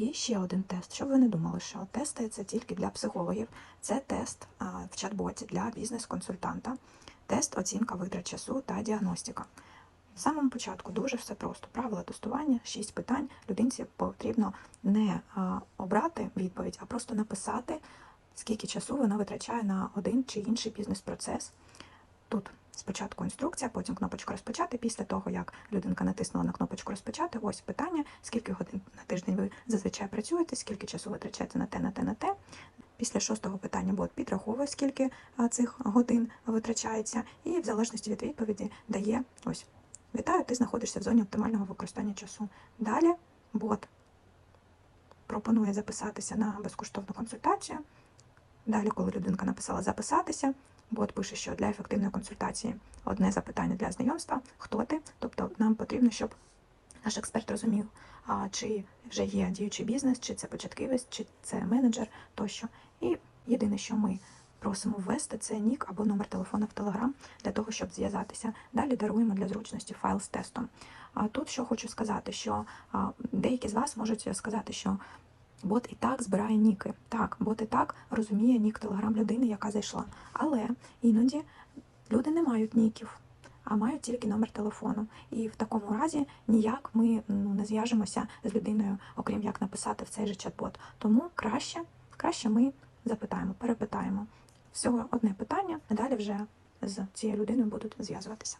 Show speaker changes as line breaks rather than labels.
І ще один тест. Щоб ви не думали, що тести це тільки для психологів. Це тест в чат-боті для бізнес-консультанта, тест оцінка витрат часу та діагностика. В самому початку дуже все просто. Правила тестування, 6 питань. Людинці потрібно не обрати відповідь, а просто написати, скільки часу вона витрачає на один чи інший бізнес-процес. Тут спочатку інструкція, потім кнопочка розпочати. Після того, як людинка натиснула на кнопочку розпочати, ось питання, скільки годин на тиждень ви зазвичай працюєте, скільки часу витрачаєте на те, на те, на те. Після шостого питання бот підраховує, скільки цих годин витрачається, і в залежності від відповіді дає ось. Вітаю, ти знаходишся в зоні оптимального використання часу. Далі бот пропонує записатися на безкоштовну консультацію. Далі, коли людинка написала записатися, бот пише, що для ефективної консультації одне запитання для знайомства, хто ти. Тобто нам потрібно, щоб наш експерт розумів, чи вже є діючий бізнес, чи це початківець, чи це менеджер тощо. І єдине, що ми просимо ввести, це нік або номер телефона в Телеграм для того, щоб зв'язатися. Далі даруємо для зручності файл з тестом. Тут що хочу сказати, що деякі з вас можуть сказати, що Бот і так збирає ніки. Так, бот і так розуміє нік телеграм людини, яка зайшла. Але іноді люди не мають ніків, а мають тільки номер телефону. І в такому разі ніяк ми ну, не зв'яжемося з людиною, окрім як написати в цей же чат-бот. Тому краще, краще ми запитаємо, перепитаємо. Всього одне питання, далі вже з цією людиною будуть зв'язуватися.